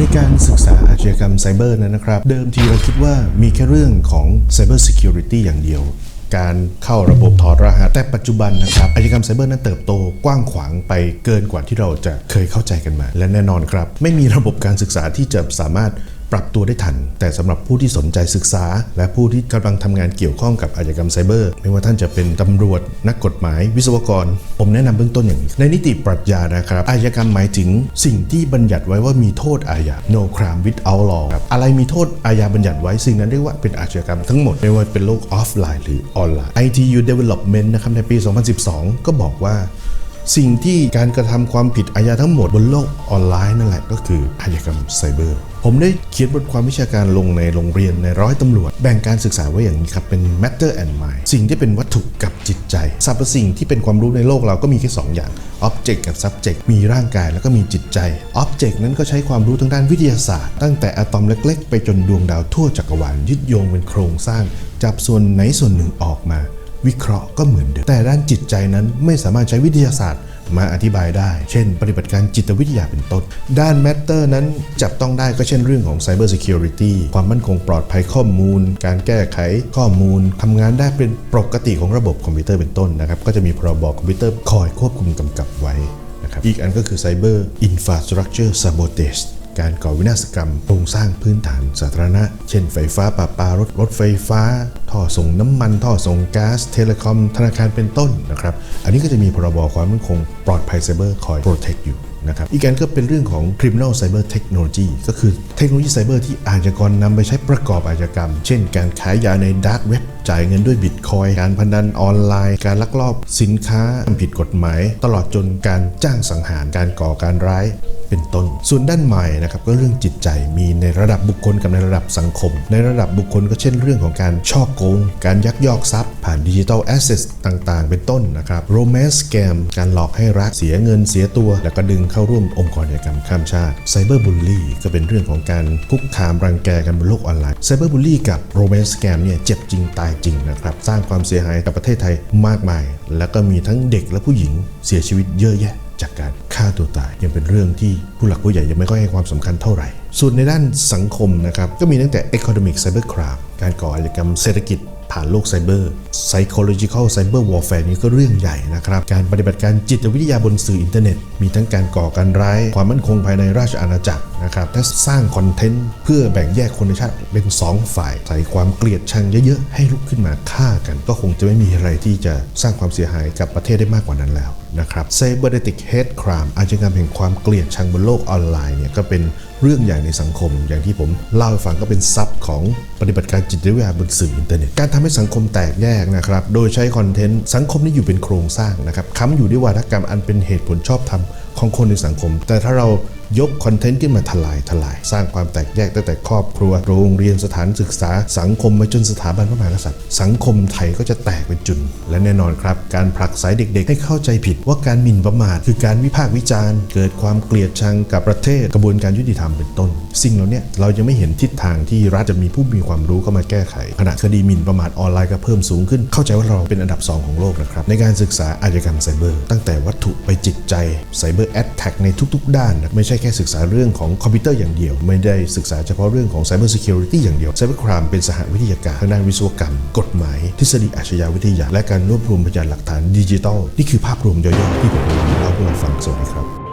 ในการศึกษาอาชญากรรมไซเบอร์นั้นนะครับ เดิมทีเราคิดว่ามีแค่เรื่องของ Cyber Security อย่างเดียว การเข้าระบบถอดรหัส แต่ปัจจุบันนะครับอาชญากรรมไซเบอร์นั้นเติบโตกว้างขวางไปเกินกว่าที่เราจะเคยเข้าใจกันมา และแน่นอนครับ ไม่มีระบบการศึกษาที่จะสามารถ ปรับตัวได้ทัน แต่สำหรับผู้ที่สนใจศึกษา และผู้ที่กำลังทำงานเกี่ยวข้องกับอาชญากรรมไซเบอร์ ไม่ว่าท่านจะเป็นตำรวจ นักกฎหมาย วิศวกร ผมแนะนำเบื้องต้นอย่างนี้ ในนิติปรัชญานะครับ อาชญากรรมหมายถึงสิ่งที่บัญญัติไว้ว่ามีโทษอาญา no crime without law ครับอะไรมีโทษอาญาบัญญัติไว้สิ่งนั้นเรียกว่าเป็นอาชญากรรมทั้งหมดไม่ว่าเป็นโลกออฟไลน์หรือออนไลน์ ITU Development นะครับในปี 2012 ก็บอกว่า สิ่งที่การกระทำความผิดอาญาทั้งหมดบนโลกออนไลน์นั่นแหละก็คืออาชญากรรมไซเบอร์ ผมได้เขียนบทความวิชาการลงในโรงเรียนในร้อยตำรวจ แบ่งการศึกษาไว้อย่างนี้ครับ เป็น matter and mind สิ่งที่เป็นวัตถุกับจิตใจสรรพสิ่งที่เป็นความรู้ในโลกเราก็มีแค่สองอย่าง object กับ subject มีร่างกายแล้วก็มีจิตใจ object นั้นก็ใช้ความรู้ทางด้านวิทยาศาสตร์ ตั้งแต่อะตอมเล็ก ๆ ไปจนดวงดาวทั่วจักรวาลยึดโยงเป็นโครงสร้าง จับส่วนไหนส่วนหนึ่งออกมา วิเคราะห์ก็เหมือนเดิมแต่ด้านจิตใจนั้นไม่สามารถใช้วิทยาศาสตร์มาอธิบายได้ เช่น ปฏิบัติการจิตวิทยาเป็นต้น ด้าน Matter นั้นจับต้องได้ก็เช่นเรื่องของ Cyber Security ความมั่นคงปลอดภัยข้อมูล การแก้ไขข้อมูลทำงานได้เป็นปกติของระบบคอมพิวเตอร์เป็นต้นนะครับ ก็จะมีพรบคอมพิวเตอร์คอยควบคุมกำกับไว้นะครับ อีกอันก็คือ Cyber Infrastructure Sabotage การก่อวินาศกรรมโครงสร้างพื้นฐานสาธารณะ เช่นไฟฟ้าประปารถรถไฟฟ้า ท่อส่งน้ำมัน ท่อส่งก๊าซเทเลคอม ธนาคารเป็นต้นนะครับ อันนี้ก็จะมีพรบความมั่นคงปลอดภัยไซเบอร์คอยโปรเทคอยู่นะครับอีกอันก็เป็นเรื่องของ criminal cyber technology ก็คือเทคโนโลยีไซเบอร์ที่อาชญากรนำไปใช้ประกอบอาชญากรรม เช่น การขายยาในดาร์กเว็บจ่ายเงินด้วยบิตคอยการพนันออนไลน์ การลักลอบสินค้าผิดกฎหมาย ตลอดจนการจ้างสังหารการก่อการร้าย เป็นต้น ส่วนด้านใหม่นะครับก็เรื่องจิตใจมีในระดับบุคคลกับในระดับสังคม ในระดับบุคคลก็เช่นเรื่องของการช่อโกง การยักยอกทรัพย์ ผ่านดิจิทัลแอสเซสต่างๆ เป็นต้นนะครับโรแมนต์แกมการหลอกให้รักเสียเงินเสียตัว แล้วก็ดึงเข้าร่วมองค์กรอาชญากรรมข้ามชาติไซเบอร์บูลลี่ก็เป็นเรื่องของการคุกคามรังแกกันบนโลกออนไลน์ไซเบอร์บูลลี่กับโรแมนต์แกมเนี่ยเจ็บจริงตายจริงนะครับสร้างความเสียหายกับประเทศไทยมากมาย แล้วก็มีทั้งเด็กและผู้หญิงเสียชีวิตเยอะแยะ ฆ่าตัวตาย ยังเป็นเรื่องที่ผู้หลักผู้ใหญ่ยังไม่ค่อยให้ความสำคัญเท่าไหร่ ส่วนในด้านสังคมนะครับก็มีตั้งแต่ economic cybercrime การก่ออาชญากรรมเศรษฐกิจผ่านโลกไซเบอร์ psychological cyber warfare นี่ก็เรื่องใหญ่นะครับ การปฏิบัติการจิตวิทยาบนสื่ออินเทอร์เน็ต มีทั้งการก่อการร้าย ความมั่นคงภายในราชอาณาจักรนะครับและสร้างคอนเทนต์เพื่อแบ่งแยกคนในชาติเป็น 2 ฝ่าย ใส่ความเกลียดชังเยอะๆ ให้ลุกขึ้นมาฆ่ากัน ก็คงจะไม่มีอะไรที่จะสร้างความเสียหายกับประเทศได้มากกว่านั้นแล้วนะครับ cybernetic hate crime อาชญากรรมแห่งความเกลียดชังบนโลกออนไลน์เนี่ยก็เป็นเรื่องใหญ่ในสังคม อย่างที่ผมเล่าให้ฟังก็เป็นซับของปฏิบัติการจิตวิทยาบนสื่ออินเทอร์เน็ตการทำให้สังคมแตกแยกนะครับโดยใช้คอนเทนต์สังคมนี้อยู่เป็นโครงสร้างนะครับค้ำอยู่ด้วยวาทกรรมอันเป็นเหตุผลชอบธรรมของคนในสังคม แต่ถ้าเรา ยกคอนเทนต์ขึ้นมาทลายทลาย สร้างความแตกแยกตั้งแต่ครอบครัว โรงเรียนสถานศึกษา สังคมมาจนสถาบันพระมหากษัตริย์ สังคมไทยก็จะแตกเป็นจุน และแน่นอนครับ การผลักไสเด็กๆ ให้เข้าใจผิดว่าการหมิ่นประมาทคือการวิพากษ์วิจารณ์ เกิดความเกลียดชังกับประเทศกระบวนการยุติธรรมเป็นต้น สิ่งเหล่านี้เรายังไม่เห็นทิศทางที่รัฐจะมีผู้มีความรู้เข้ามาแก้ไขขณะคดีหมิ่นประมาทออนไลน์ก็เพิ่มสูงขึ้น เข้าใจว่าเราเป็นอันดับ 2 ของโลกนะครับในการศึกษาอาชญากรรมไซเบอร์ ตั้งแต่วัตถุไปจิตใจไซเบอร์แอตแทกในทุก ๆ ด้านไม่ใช่แค่ศึกษาเรื่องของคอมพิวเตอร์อย่างเดียว ไม่ได้ศึกษาเฉพาะเรื่องของ Cyber Security อย่างเดียว Cyber Crime เป็นสหวิทยาการทางด้านวิศวกรรม กฎหมาย ทฤษฎีอาชญาวิทยา และการรวบรวมพยานหลักฐานดิจิทัล นี่คือภาพรวมย่อยๆที่ผมเล่าให้เราฟังสวัสดีครับ